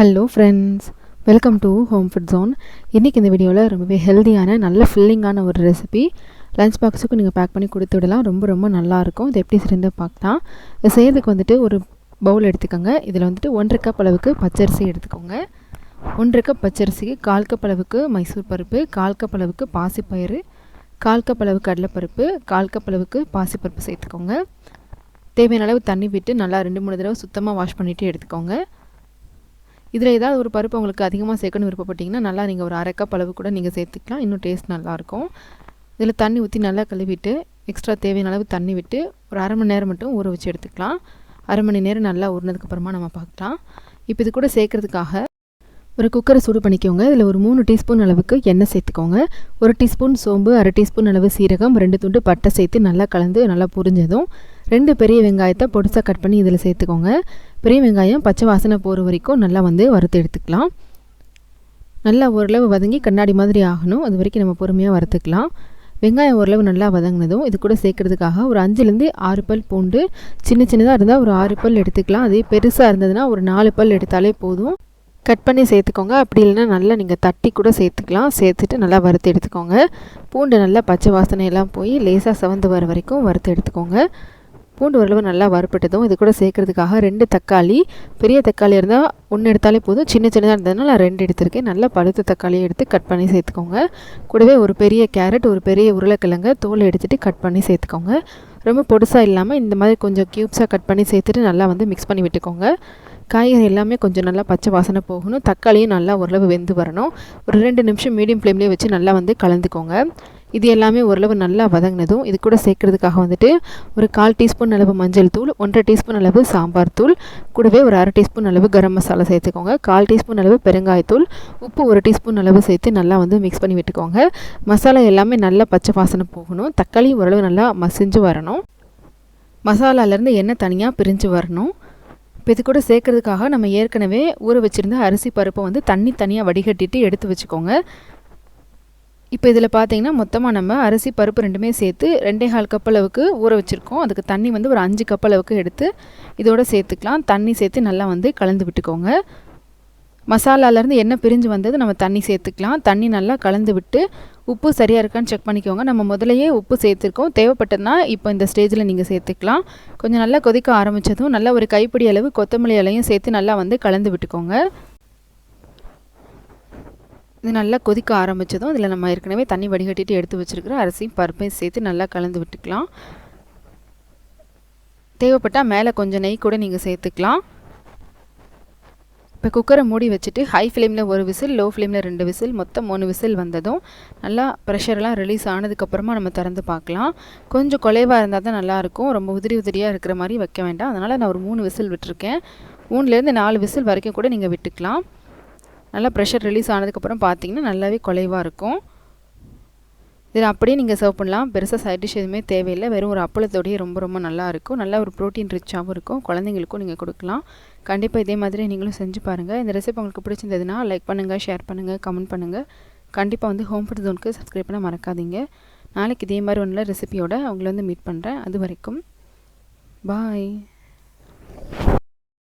Hello friends welcome to home food zone இன்றைக்கி இந்த வீடியோவில் ரொம்பவே ஹெல்த்தியான நல்ல ஃபில்லிங்கான ஒரு ரெசிபி லஞ்ச் பாக்ஸுக்கு நீங்கள் பேக் பண்ணி கொடுத்து விடலாம். ரொம்ப ரொம்ப நல்லாயிருக்கும் இது எப்படி சிறந்து பார்க்கலாம். இது செய்கிறதுக்கு வந்துட்டு ஒரு பவுல் எடுத்துக்கோங்க. இதில் வந்துட்டு ஒன்றரை கப் அளவுக்கு பச்சரிசி எடுத்துக்கோங்க. ஒன்றரை கப் பச்சரிசிக்கு கால் கப் அளவுக்கு மைசூர் பருப்பு கால் கப் அளவுக்கு பாசிப்பயிறு கால் கப் அளவுக்கு கடலைப்பருப்பு கால் கப் அளவுக்கு பாசிப்பருப்பு சேர்த்துக்கோங்க. தேவையான அளவு தண்ணி விட்டு நல்லா ரெண்டு மூணு தடவை சுத்தமாக வாஷ் பண்ணிவிட்டு எடுத்துக்கோங்க. இதில் ஏதாவது ஒரு பருப்பு உங்களுக்கு அதிகமாக சேர்க்கணும் விருப்பப்பட்டிங்கன்னா நல்லா நீங்கள் ஒரு அரை கப் அளவு கூட நீங்கள் சேர்த்துக்கலாம். இன்னும் டேஸ்ட் நல்லாயிருக்கும். இதில் தண்ணி ஊற்றி நல்லா கழுவிட்டு எக்ஸ்ட்ரா தேவையான அளவு தண்ணி விட்டு ஒரு அரை மணி நேரம் மட்டும் ஊற வச்சு எடுத்துக்கலாம். அரை மணி நேரம் நல்லா ஊறினதுக்கப்புறமா நம்ம பார்க்கலாம். இப்போ இது கூட சேர்க்குறதுக்காக ஒரு குக்கரை சூடு பண்ணிக்கோங்க. இதில் ஒரு மூணு டீஸ்பூன் அளவுக்கு எண்ணெய் சேர்த்துக்கோங்க. ஒரு டீஸ்பூன் சோம்பு அரை டீஸ்பூன் அளவு சீரகம் ரெண்டு துண்டு பட்டை சேர்த்து நல்லா கலந்து நல்லா புரிஞ்சதும் ரெண்டு பெரிய வெங்காயத்தை பொடிசாக கட் பண்ணி இதில் சேர்த்துக்கோங்க. பெரிய வெங்காயம் பச்சை வாசனை போகிற வரைக்கும் நல்லா வந்து வறுத்து எடுத்துக்கலாம். நல்லா ஓரளவு வதங்கி கண்ணாடி மாதிரி ஆகணும். அது வரைக்கும் நம்ம பொறுமையாக வறுத்துக்கலாம். வெங்காயம் ஓரளவு நல்லா வதங்கினதும் இது கூட சேர்க்குறதுக்காக ஒரு அஞ்சுலேருந்து ஆறு பல் பூண்டு சின்ன சின்னதாக இருந்தால் ஒரு ஆறு பல் எடுத்துக்கலாம். அதே பெருசாக இருந்ததுன்னா ஒரு நாலு பல் எடுத்தாலே போதும். கட் பண்ணி சேர்த்துக்கோங்க. அப்படி இல்லைன்னா நல்லா நீங்கள் தட்டி கூட சேர்த்துக்கலாம். சேர்த்துட்டு நல்லா வறுத்து எடுத்துக்கோங்க. பூண்டு நல்லா பச்சை வாசனையெல்லாம் போய் லேசாக செவந்து வர வரைக்கும் வறுத்து எடுத்துக்கோங்க. பூண்டு ஓரளவு நல்லா வறுப்பட்டதும் இது கூட சேர்க்குறதுக்காக ரெண்டு தக்காளி பெரிய தக்காளி இருந்தால் ஒன்று எடுத்தாலே போதும். சின்ன சின்னதாக இருந்ததுனால நான் ரெண்டு எடுத்திருக்கேன். நல்லா பழுத்த தக்காளியை எடுத்து கட் பண்ணி சேர்த்துக்கோங்க. கூடவே ஒரு பெரிய கேரட் ஒரு பெரிய உருளைக்கிழங்க தோலை எடுத்துகிட்டு கட் பண்ணி சேர்த்துக்கோங்க. ரொம்ப பொடுசாக இல்லாமல் இந்த மாதிரி கொஞ்சம் க்யூப்ஸாக கட் பண்ணி சேர்த்துட்டு நல்லா வந்து மிக்ஸ் பண்ணி விட்டுக்கோங்க. காய்கறி எல்லாமே கொஞ்சம் நல்லா பச்சை வாசனை போகணும். தக்காளியும் நல்லா ஓரளவு வெந்து வரணும். ஒரு ரெண்டு நிமிஷம் மீடியம் ஃப்ளேம்லேயே வச்சு நல்லா வந்து கலந்துக்கோங்க. இது எல்லாமே ஓரளவு நல்லா வதங்கினதும் இது கூட சேர்க்குறதுக்காக வந்துட்டு ஒரு கால் டீஸ்பூன் அளவு மஞ்சள் தூள் ஒன்றரை டீஸ்பூன் அளவு சாம்பார் தூள் கூடவே ஒரு அரை டீஸ்பூன் அளவு கரம் மசாலா சேர்த்துக்கோங்க. கால் டீஸ்பூன் அளவு பெருங்காயத்தூள் உப்பு ஒரு டீஸ்பூன் அளவு சேர்த்து நல்லா வந்து மிக்ஸ் பண்ணி விட்டுக்கோங்க. மசாலா எல்லாமே நல்லா பச்சை வாசனை போகணும். தக்காளி ஓரளவு நல்லா மசிஞ்சு வரணும். மசாலாலேருந்து எண்ணெய் தனியாக பிரிஞ்சு வரணும். இப்போ இது கூட சேர்க்குறதுக்காக நம்ம ஏற்கனவே ஊற வச்சுருந்த அரிசி பருப்பை வந்து தண்ணி தனியாக வடிகட்டிட்டு எடுத்து வச்சுக்கோங்க. இப்போ இதில் பார்த்தீங்கன்னா மொத்தமாக நம்ம அரிசி பருப்பு ரெண்டுமே சேர்த்து ரெண்டே கால் கப் அளவுக்கு ஊற வச்சுருக்கோம். அதுக்கு தண்ணி வந்து ஒரு அஞ்சு கப் அளவுக்கு எடுத்து இதோட சேர்த்துக்கலாம். தண்ணி சேர்த்து நல்லா வந்து கலந்து விட்டுக்கோங்க. மசாலாலேருந்து என்ன பிரிஞ்சு வந்தது நம்ம தண்ணி சேர்த்துக்கலாம். தண்ணி நல்லா கலந்து விட்டு உப்பு சரியாக இருக்கான்னு செக் பண்ணிக்கோங்க. நம்ம முதலையே உப்பு சேர்த்துருக்கோம். தேவைப்பட்டதுனா இப்போ இந்த ஸ்டேஜில் நீங்கள் சேர்த்துக்கலாம். கொஞ்சம் நல்லா கொதிக்க ஆரம்பித்ததும் நல்லா ஒரு கைப்பிடி அளவு கொத்தமல்லி இலையும் சேர்த்து நல்லா வந்து கலந்து விட்டுக்கோங்க. இது நல்லா கொதிக்க ஆரம்பித்ததும் இதில் நம்ம ஏற்கனவே தண்ணி வடிகட்டிட்டு எடுத்து வச்சுருக்கிற அரிசியும் பருப்பையும் சேர்த்து நல்லா கலந்து விட்டுக்கலாம். தேவைப்பட்டால் மேலே கொஞ்சம் நெய் கூட நீங்கள் சேர்த்துக்கலாம். இப்போ குக்கரை மூடி வச்சுட்டு ஹை ஃப்ளேமில் ஒரு விசில் லோ ஃப்ளேமில் ரெண்டு விசில் மொத்தம் மூணு விசில் வந்ததும் நல்லா ப்ரெஷர்லாம் ரிலீஸ் ஆனதுக்கப்புறமா நம்ம திறந்து பார்க்கலாம். கொஞ்சம் குலைவாக இருந்தால் தான் நல்லாயிருக்கும் ரொம்ப உதிரி உதிரியாக இருக்கிற மாதிரி வைக்க வேண்டாம். அதனால் நான் ஒரு மூணு விசில் விட்டுருக்கேன். மூணுலேருந்து நாலு விசில் வரைக்கும் கூட நீங்கள் விட்டுக்கலாம். நல்லா ப்ரெஷர் ரிலீஸ் ஆனதுக்கப்புறம் பார்த்தீங்கன்னா நல்லாவே குலைவாக இருக்கும். இதில் அப்படியே நீங்கள் சர்வ் பண்ணலாம். பெருசாக சைட் டிஷ் எதுவுமே தேவையில்லை. வெறும் ஒரு அப்பளத்தோடையே ரொம்ப ரொம்ப நல்லாயிருக்கும் நல்லா ஒரு ப்ரோட்டீன் ரிச்சாகவும் இருக்கும். குழந்தைங்களுக்கும் நீங்கள் கொடுக்கலாம். கண்டிப்பாக இதே மாதிரி நீங்களும் செஞ்சு பாருங்கள் இந்த ரெசிபி உங்களுக்கு பிடிச்சிருந்ததுன்னா லைக் பண்ணுங்கள் ஷேர் பண்ணுங்கள் கமெண்ட் பண்ணுங்கள் கண்டிப்பாக வந்து ஹோம் ஃபுட் ஜோனுக்கு சப்ஸ்கிரைப் பண்ண மறக்காதீங்க. நாளைக்கு இதே மாதிரி ஒன்றில் ரெசிபியோட அவங்கள வந்து மீட் பண்ணுறேன் அது வரைக்கும் பாய்